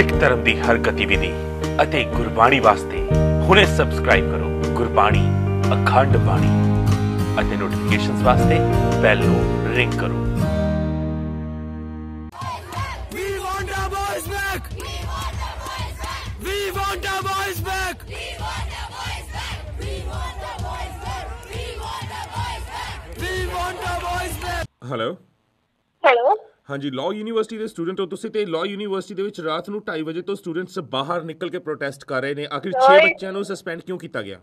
ਸਿੱਖ ਧਰਮ ਦੀ ਹਰ ਗਤੀਵਿਧੀ ਅਤੇ ਗੁਰਬਾਣੀ ਵਾਸਤੇ ਹੁਣੇ ਸਬਸਕ੍ਰਾਈਬ ਕਰੋ ਗੁਰਬਾਣੀ ਅਖੰਡ ਬਾਣੀ ਅਤੇ ਨੋਟੀਫਿਕੇਸ਼ਨਸ ਵਾਸਤੇ ਬੈਲ ਨੂੰ ਰਿੰਗ ਕਰੋ। We want our boys back! We want our boys back! We want our boys back! Hello hello ਹਾਂਜੀ ਲਾਅ ਯੂਨੀਵਰਸਿਟੀ ਦੇ ਸਟੂਡੈਂਟ ਹੋ ਤੁਸੀਂ ਤੇ ਲਾਅ ਯੂਨੀਵਰਸਿਟੀ ਦੇ ਵਿੱਚ ਰਾਤ ਨੂੰ 2:30 ਵਜੇ ਤੋਂ ਸਟੂਡੈਂਟਸ ਬਾਹਰ ਨਿਕਲ ਕੇ ਪ੍ਰੋਟੈਸਟ ਕਰ ਰਹੇ ਨੇ। ਆਖਿਰ 6 ਓਏ। ਬੱਚਿਆਂ ਨੂੰ ਸਸਪੈਂਡ ਕਿਉਂ ਕੀਤਾ ਗਿਆ?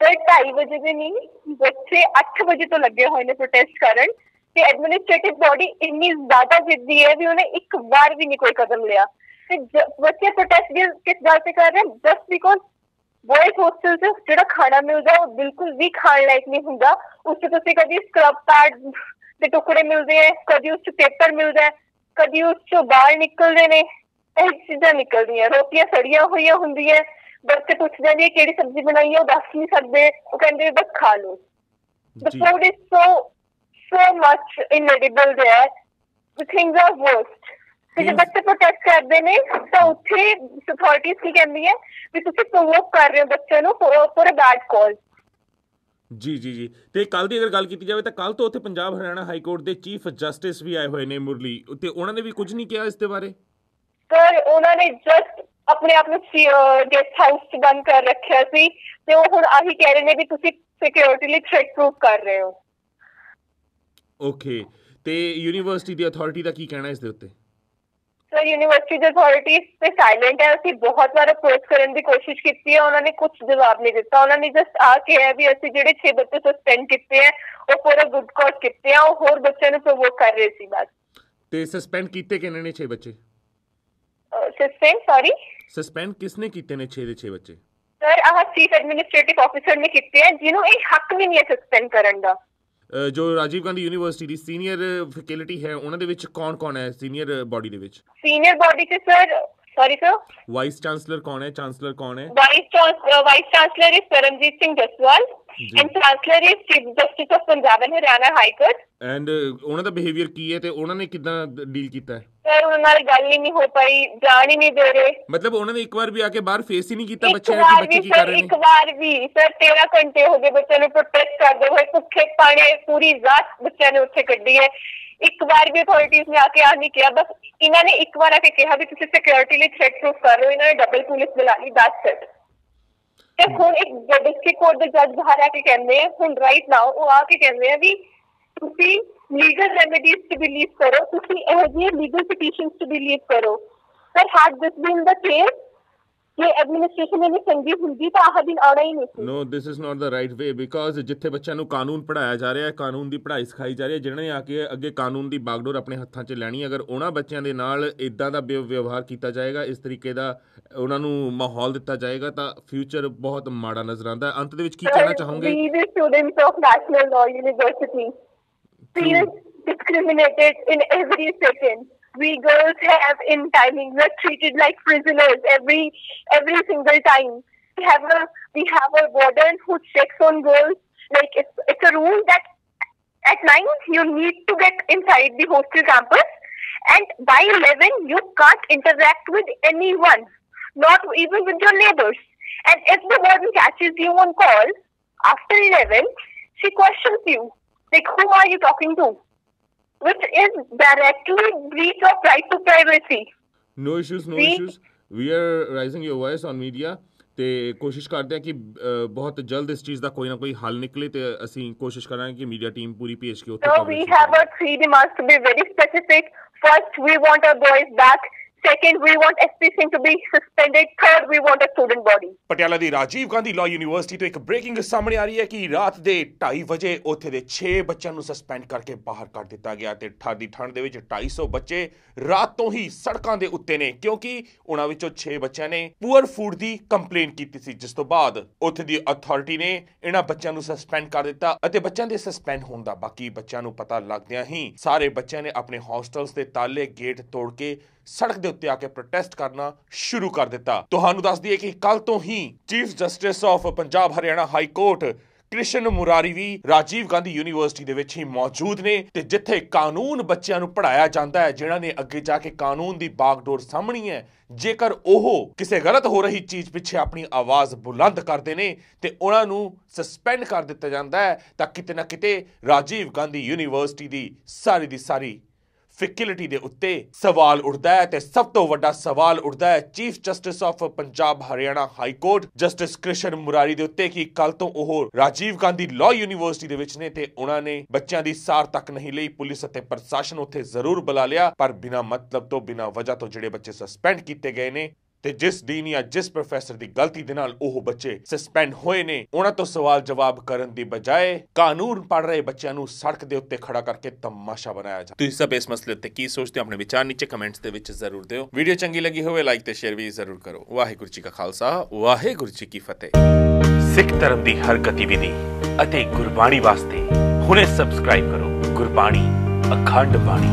ਸਰ 2:30 ਵਜੇ ਦੇ ਨਹੀਂ ਬੱਚੇ 8 ਵਜੇ ਤੋਂ ਲੱਗੇ ਹੋਏ ਨੇ ਪ੍ਰੋਟੈਸਟ ਕਰਨ ਤੇ ਐਡਮਿਨਿਸਟ੍ਰੇਟਿਵ ਬਾਡੀ ਇੰਨੀ ਜ਼ਿਆਦਾ ਜਿੱਦੀ ਹੈ ਵੀ ਉਹਨੇ ਇੱਕ ਵਾਰ ਵੀ ਨਹੀਂ ਕੋਈ ਕਦਮ ਲਿਆ। ਤੇ ਬੱਚੇ ਪ੍ਰੋਟੈਸਟ ਕਿਸ ਗੱਲ ਤੇ ਕਰ ਰਹੇ ਹਨ ਜਸਟ ਬਿਕੋਜ਼ ਬॉयਜ਼ ਹੋਸਟਲ 'ਚ ਜਿਹੜਾ ਖਾਣਾ ਮਿਲਦਾ ਉਹ ਬਿਲਕੁਲ ਵੀ ਖਾਣ ਲਾਇਕ ਨਹੀਂ ਹੁੰਦਾ ਉਸ 'ਚ ਤੁਸੀਂ ਕਦੀ ਸਕਰਬ ਪੈਡ ਦੇ ਟੁਕੜੇ ਮਿਲਦੇ ਹੈ ਕਦੀ ਉਸ 'ਚ ਪੇਪਰ ਮਿਲਦਾ ਹੈ ਕਦੀ ਉਸ 'ਚੋਂ ਬਾਲ ਨਿਕਲਦੇ ਨੇ ਇਹ ਚੀਜ਼ਾਂ ਨਿਕਲਦੀਆਂ ਰੋਟੀਆਂ ਸੜੀਆਂ ਹੋਈਆਂ ਹੁੰਦੀਆਂ ਬੱਚੇ ਪੁੱਛਦੇ ਨੇ ਕਿਹੜੀ ਸਬਜ਼ੀ ਬਣਾਈ ਹੈ ਉਹ ਦੱਸ ਨਹੀਂ ਸਕਦੇ ਉਹ ਕਹਿੰਦੇ ਬਸ ਖਾ ਲਓ। the food is so so much inedible there the things are worst. ਜੇ ਬੱਚੇ ਪ੍ਰੋਟੈਸਟ ਕਰਦੇ ਨੇ ਤਾਂ ਉੱਥੇ ਅਥਾਰਟੀਆਂ ਕੀ ਕਹਿੰਦੀਆਂ ਵੀ ਤੁਸੀਂ ਪ੍ਰੋਵੋਕ ਕਰ ਰਹੇ ਹੋ ਬੱਚੇ ਨੂੰ ਫॉर ਅ ਬੈਡ ਕਾਜ਼ ਜੀ ਜੀ ਜੀ। ਤੇ ਕੱਲ ਦੀ ਅਗਰ ਗੱਲ ਕੀਤੀ ਜਾਵੇ ਤਾਂ ਕੱਲ ਤੋਂ ਉੱਥੇ ਪੰਜਾਬ ਹਰਿਆਣਾ ਹਾਈ ਕੋਰਟ ਦੇ ਚੀਫ ਜਸਟਿਸ ਵੀ ਆਏ ਹੋਏ ਨੇ ਮੁਰਲੀ। ਤੇ ਉਹਨਾਂ ਨੇ ਵੀ ਕੁਝ ਨਹੀਂ ਕਿਹਾ ਇਸ ਦੇ ਬਾਰੇ? ਸਰ ਉਹਨਾਂ ਨੇ ਜਸਟ ਆਪਣੇ ਆਪ ਨੂੰ ਗੈਸਟ ਹਾਊਸ 'ਚ ਬੰਦ ਕਰ ਰੱਖਿਆ ਸੀ ਤੇ ਉਹ ਹੁਣ ਆਹੀ ਕਹਿ ਰਹੇ ਨੇ ਵੀ ਤੁਸੀਂ ਸਿਕਿਉਰਿਟੀ ਲਈ ਥ੍ਰੈਟ ਪ੍ਰੂਫ ਕਰ ਰਹੇ ਹੋ। ਓਕੇ ਤੇ ਯੂਨੀਵਰਸਿਟੀ ਦੀ ਅਥਾਰਟੀ ਦਾ ਕੀ ਕਹਿਣਾ ਇਸ ਦੇ ਉੱਤੇ? ਯੂਨੀਵਰਸਿਟੀ ਦੇ ਅਥਾਰਟੀਜ਼ ਤੇ ਸਾਇਲੈਂਟ ਹੈ ਅਸੀਂ ਬਹੁਤ ਵਾਰ ਅਪਰੋਚ ਕਰਨ ਦੀ ਕੋਸ਼ਿਸ਼ ਕੀਤੀ ਹੈ ਉਹਨਾਂ ਨੇ ਕੁਝ ਜਵਾਬ ਨਹੀਂ ਦਿੱਤਾ ਉਹਨਾਂ ਨੇ ਜਸਟ ਆ ਕੇ ਹੈ ਵੀ ਅਸੀਂ ਜਿਹੜੇ 6 ਬੱਚੇ ਸਸਪੈਂਡ ਕੀਤੇ ਹੈ ਉਹ ਪੂਰਾ ਗੁੱਡ ਕੋਜ਼ ਕੀਤੇ ਆ ਉਹ ਹੋਰ ਬੱਚਿਆਂ ਨੂੰ ਪ੍ਰੋਵੋਕ ਕਰ ਰਹੇ ਸੀ ਬਸ ਤੇ ਸਸਪੈਂਡ ਕੀਤੇ ਕਿੰਨੇ ਨੇ 6 ਬੱਚੇ ਸਸਪੈਂਡ ਸੌਰੀ ਸਸਪੈਂਡ ਕਿਸਨੇ ਕੀਤੇ ਨੇ 6 ਦੇ 6 ਬੱਚੇ ਸਰ ਆਹ ਚੀਫ ਐਡਮਿਨਿਸਟ੍ਰੇਟਿਵ ਆਫੀਸਰ ਨੇ ਕੀਤੇ ਹੈ ਜਿਹਨੂੰ ਇਹ ਹੱਕ ਵੀ ਨਹੀਂ ਹੈ ਸਸਪੈਂਡ ਕਰਨ ਦਾ ਜੋ ਰਾਜੀਵ ਗਾਂਧੀ ਯੂਨੀਵਰਸਿਟੀ ਦੀ ਸੀਨੀਅਰ ਫੈਕਲਟੀ ਹੈ, ਉਹਨਾਂ ਦੇ ਵਿੱਚ ਕੌਣ-ਕੌਣ ਹੈ ਸੀਨੀਅਰ ਬਾਡੀ ਦੇ ਵਿੱਚ? ਸੀਨੀਅਰ ਬਾਡੀ ਚ sir sorry sir vice chancellor ਕੌਣ ਹੈ ਚਾਂਸਲਰ ਕੌਣ ਹੈ vice vice chancellor is Paramjit Singh Jaswal. And chancellor is chief justice of Punjab and Haryana high court and ਉਹਨਾਂ ਦਾ ਬਿਹੇਵੀਅਰ ਕੀ ਹੈ ਤੇ ਉਹਨਾਂ ਨੇ ਕਿਦਾਂ ਡੀਲ ਕੀਤਾ ਹੈ ਸਰ ਉਹਨਾਂ ਨਾਲ ਗੱਲ ਹੀ ਨਹੀਂ ਹੋ ਪਾਈ ਜਾਣ ਹੀ ਨਹੀਂ ਦੇ ਰਹੇ ਮਤਲਬ ਉਹਨਾਂ ਨੇ ਇੱਕ ਵਾਰ ਵੀ ਆ ਕੇ ਬਾਹਰ ਫੇਸ ਹੀ ਨਹੀਂ ਕੀਤਾ ਇੱਕ ਬੱਚਿਆਂ ਕਿ ਬੱਚੇ ਕੀ ਕਰ ਰਹੇ ਇੱਕ ਨੇ ਵਾਰ ਵੀ ਸਰ 13 ਘੰਟੇ ਹੋ ਗਏ ਬੱਚਿਆਂ ਨੂੰ ਪ੍ਰੋਟੈਸਟ ਕਰਦੇ ਹੋਏ ਭੁੱਖੇ ਪਾਣੇ ਪੂਰੀ ਰਾਤ ਬੱਚਿਆਂ ਨੇ ਉੱਥੇ ਕੱਢੀ ਹੈ ਇੱਕ ਵਾਰ ਵੀ ਅਥਾਰਟੀਜ਼ ਨੇ ਆ ਕੇ ਆ ਨਹੀਂ ਕਿਹਾ ਬਸ ਇਹਨਾਂ ਨੇ ਇੱਕ ਵਾਰ ਆ ਕੇ ਕਿਹਾ ਵੀ ਤੁਸੀਂ ਸਿਕਿਉਰਿਟੀ ਲਈ ਥ੍ਰੈਟ ਪ੍ਰੂਫ ਕਰ ਰਹੇ ਹੋ ਇਹਨਾਂ ਨੇ ਡਬਲ ਪੁਲਿਸ ਬੁਲਾ ਲਈ ਦੈਟਸ ਇਟ ਤੇ ਹੁਣ ਇੱਕ ਡਿਸਟ੍ਰਿਕਟ ਕੋਰਟ ਦੇ ਜੱਜ ਬਾਹਰ ਆ ਕੇ ਕਹਿੰਦੇ ਆ ਹੁਣ ਰਾਈਟ ਨਾਓ ਉਹ ਆ ਕੇ ਕਹਿੰਦੇ ਆ ਵੀ ਤੁਸੀਂ ਲੀਗਲ ਰੈਮੇਡੀਜ਼ to believe ਕਰੋ ਤੁਸੀਂ ਇਹੋ ਜਿਹੇ ਲੀਗਲ ਪਟੀਸ਼ਨਸ to believe ਕਰੋ sir had this been the case ਜੇ ਐਡਮਿਨਿਸਟ੍ਰੇਸ਼ਨ ਇਹਨੇ ਚੰਗੀ ਹੁੰਦੀ ਤਾਂ ਆਹ ਦਿਨ ਆਉਣਾ ਹੀ ਨਹੀਂ ਸੀ। No this is not the right way because ਜਿੱਥੇ ਬੱਚਿਆਂ ਨੂੰ ਕਾਨੂੰਨ ਪੜਾਇਆ ਜਾ ਰਿਹਾ ਹੈ ਕਾਨੂੰਨ ਦੀ ਪੜ੍ਹਾਈ ਸਿਖਾਈ ਜਾ ਰਹੀ ਹੈ ਜਿਨ੍ਹਾਂ ਨੇ ਆ ਕੇ ਅੱਗੇ ਕਾਨੂੰਨ ਦੀ ਬਾਗਡੋਰ ਆਪਣੇ ਹੱਥਾਂ 'ਚ ਲੈਣੀ ਅਗਰ ਉਹਨਾਂ ਬੱਚਿਆਂ ਦੇ ਨਾਲ ਇਦਾਂ ਦਾ ਵਿਵ- ਵਿਵਹਾਰ ਕੀਤਾ ਜਾਏਗਾ ਇਸ ਤਰੀਕੇ ਦਾ ਉਹਨਾਂ ਨੂੰ ਮਾਹੌਲ ਦਿੱਤਾ ਜਾਏਗਾ ਤਾਂ ਫਿਊਚਰ ਬਹੁਤ ਮਾੜਾ ਨਜ਼ਰ ਆਉਂਦਾ ਹੈ। ਅੰਤ ਦੇ ਵਿੱਚ ਕੀ ਕਹਿਣਾ ਚਾਹੋਗੇ? We the students of National Law University feel discriminated in every second. We girls have in timing. We're treated like prisoners every every single time. We have a we have a warden who checks on girls. Like it's it's a rule that at nine you need to get inside the hostel campus, and by eleven you can't interact with anyone, not even with your neighbors. And if the warden catches you on call after eleven, she questions you like who are you talking to, which is directly breach of right to privacy. No issues no We- issues we are raising your voice on media ਤੇ ਕੋਸ਼ਿਸ਼ ਕਰਦੇ ਆ ਕਿ ਬਹੁਤ ਜਲਦ ਇਸ ਚੀਜ਼ ਦਾ ਕੋਈ ਨਾ ਕੋਈ ਹੱਲ ਨਿਕਲੇ ਤੇ ਅਸੀਂ ਕੋਸ਼ਿਸ਼ ਕਰਾਂਗੇ ਕਿ ਮੀਡੀਆ ਟੀਮ ਪੂਰੀ ਭੇਜ ਕੇ ਉੱਥੇ So we have ਕਰੇ। our three demands to be very specific. First, we want our boys back. Second, we want SP Singh to be suspended. Third, we want a student body. Patiala the Rajiv Gandhi law university ਤੋਂ ਇੱਕ breaking ਸਾਹਮਣੇ ਆ ਰਹੀ ਹੈ ਕਿ ਰਾਤ ਦੇ 2:30 ਵਜੇ ਉੱਥੇ ਦੇ 6 ਬੱਚਿਆਂ ਨੂੰ ਸਸਪੈਂਡ ਕਰਕੇ ਬਾਹਰ ਕੱਢ ਦਿੱਤਾ ਗਿਆ ਤੇ ਠੱਡ ਠੰਡ ਦੇ ਵਿੱਚ 250 ਬੱਚੇ ਰਾਤ ਤੋਂ ਹੀ ਸੜਕਾਂ ਦੇ ਉੱਤੇ ਨੇ ਕਿਉਂਕਿ ਉਹਨਾਂ ਵਿੱਚੋਂ 6 ਬੱਚਿਆਂ ਨੇ ਪੂਅਰ ਫੂਡ ਦੀ ਕੰਪਲੇਨ ਕੀਤੀ ਸੀ ਜਿਸ ਤੋਂ ਬਾਅਦ ਉੱਥੇ ਦੀ ਅਥਾਰਟੀ ਨੇ ਇਹਨਾਂ ਬੱਚਿਆਂ ਨੂੰ ਸਸਪੈਂਡ ਕਰ ਦਿੱਤਾ ਅਤੇ ਬੱਚਿਆਂ ਦੇ ਸਸਪੈਂਡ ਹੋਣ ਦਾ ਬਾਕੀ ਬੱਚਿਆਂ ਨੂੰ ਪਤਾ ਲੱਗਦਿਆਂ ਹੀ ਸਾਰੇ ਬੱਚਿਆਂ ਨੇ ਆਪਣੇ ਹੌਸਟਲਸ ਦੇ ਤਾਲੇ ਗੇਟ ਤੋੜ ਕੇ ਸੜਕ ਦੇ ਉੱਤੇ ਆ ਕੇ ਪ੍ਰੋਟੈਸਟ ਕਰਨਾ ਸ਼ੁਰੂ ਕਰ ਦਿੱਤਾ। ਤੁਹਾਨੂੰ ਦੱਸ ਦਈਏ ਕਿ ਕੱਲ ਤੋਂ ਹੀ chief justice of Punjab Haryana high court Krishan Murari we Rajiv Gandhi university ਦੇ ਵਿੱਚ ਹੀ ਮੌਜੂਦ ਨੇ ਤੇ ਜਿੱਥੇ ਕਾਨੂੰਨ ਬੱਚਿਆਂ ਨੂੰ ਪੜਾਇਆ ਜਾਂਦਾ ਹੈ, ਜਿਨ੍ਹਾਂ ਨੇ ਅੱਗੇ ਜਾ ਕੇ ਕਾਨੂੰਨ ਦੀ ਬਾਗਡੋਰ ਸਾਹਮਣੀ ਹੈ, ਜੇਕਰ ਉਹ ਕਿਸੇ ਗਲਤ ਹੋ ਰਹੀ ਚੀਜ਼ ਪਿੱਛੇ ਆਪਣੀ ਆਵਾਜ਼ ਬੁਲੰਦ ਕਰਦੇ ਨੇ ਤੇ ਉਹਨਾਂ ਨੂੰ ਸਸਪੈਂਡ ਕਰ ਦਿੱਤਾ ਜਾਂਦਾ ਹੈ, ਤਾਂ ਕਿਤੇ ਨਾ ਕਿਤੇ ਰਾਜੀਵ ਗਾਂਧੀ ਯੂਨੀਵਰਸਿਟੀ ਦੀ ਸਾਰੀ ਦੀ ਸਾਰੀ ਫੈਕਲਟੀ ਦੇ ਉੱਤੇ ਸਵਾਲ ਉੱਠਦਾ ਹੈ ਤੇ ਸਭ ਤੋਂ ਵੱਡਾ ਸਵਾਲ ਉੱਠਦਾ ਹੈ chief justice of Punjab Haryana high court, justice Krishan Murari ਦੇ ਉੱਤੇ ਕਿ ਕੱਲ ਤੋਂ ਉਹ ਰਾਜੀਵ ਗਾਂਧੀ ਲਾਅ ਯੂਨੀਵਰਸਿਟੀ ਦੇ ਵਿੱਚ ਨੇ ਤੇ ਉਹਨਾਂ ਨੇ ਬੱਚਿਆਂ ਦੀ ਸਾਰ ਤੱਕ ਨਹੀਂ ਲਈ, ਪੁਲਿਸ ਅਤੇ ਪ੍ਰਸ਼ਾਸਨ ਉੱਥੇ ਜ਼ਰੂਰ ਬੁਲਾ ਲਿਆ, ਪਰ ਬਿਨਾਂ ਮਤਲਬ ਤੋਂ, ਬਿਨਾਂ ਵਜ੍ਹਾ ਤੋਂ ਜਿਹੜੇ ਬੱਚੇ ਸਸਪੈਂਡ ਕੀਤੇ ਗਏ ਨੇ ਤੇ ਜਿਸ ਦਿਨ ਜਾਂ ਜਿਸ ਪ੍ਰੋਫੈਸਰ ਦੀ ਗਲਤੀ ਦੇ ਨਾਲ ਉਹ ਬੱਚੇ ਸਸਪੈਂਡ ਹੋਏ ਨੇ, ਉਹਨਾਂ ਤੋਂ ਸਵਾਲ ਜਵਾਬ ਕਰਨ ਦੀ ਬਜਾਏ ਕਾਨੂੰਨ ਪੜ੍ਹ ਰਹੇ ਬੱਚਿਆਂ ਨੂੰ ਸੜਕ ਦੇ ਉੱਤੇ ਖੜਾ ਕਰਕੇ ਤਮਾਸ਼ਾ ਬਣਾਇਆ ਜਾ ਤੁਸੀਂ ਸਭ ਇਸ ਮਸਲੇ ਉੱਤੇ ਕੀ ਸੋਚਦੇ ਹੋ ਆਪਣੇ ਵਿਚਾਰ ਨੀਚੇ ਕਮੈਂਟਸ ਦੇ ਵਿੱਚ ਜ਼ਰੂਰ ਦਿਓ। ਵੀਡੀਓ ਚੰਗੀ ਲੱਗੀ ਹੋਵੇ, ਲਾਈਕ ਤੇ ਸ਼ੇਅਰ ਵੀ ਜ਼ਰੂਰ ਕਰੋ। ਵਾਹਿਗੁਰੂ ਜੀ ਕਾ ਖਾਲਸਾ, ਵਾਹਿਗੁਰੂ ਜੀ ਕੀ ਫਤਿਹ। ਸਿੱਖ ਧਰਮ ਦੀ ਹਰ ਗਤੀਵਿਧੀ ਅਤੇ ਗੁਰਬਾਣੀ ਵਾਸਤੇ ਹੁਣੇ ਸਬਸਕ੍ਰਾਈਬ ਕਰੋ ਗੁਰਬਾਣੀ, ਅਖੰਡ ਬਾਣੀ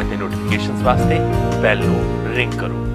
ਅਤੇ ਨੋਟੀਫਿਕੇਸ਼ਨਸ ਵਾਸਤੇ ਬੈਲ ਨੂੰ ਰਿੰਗ ਕਰੋ।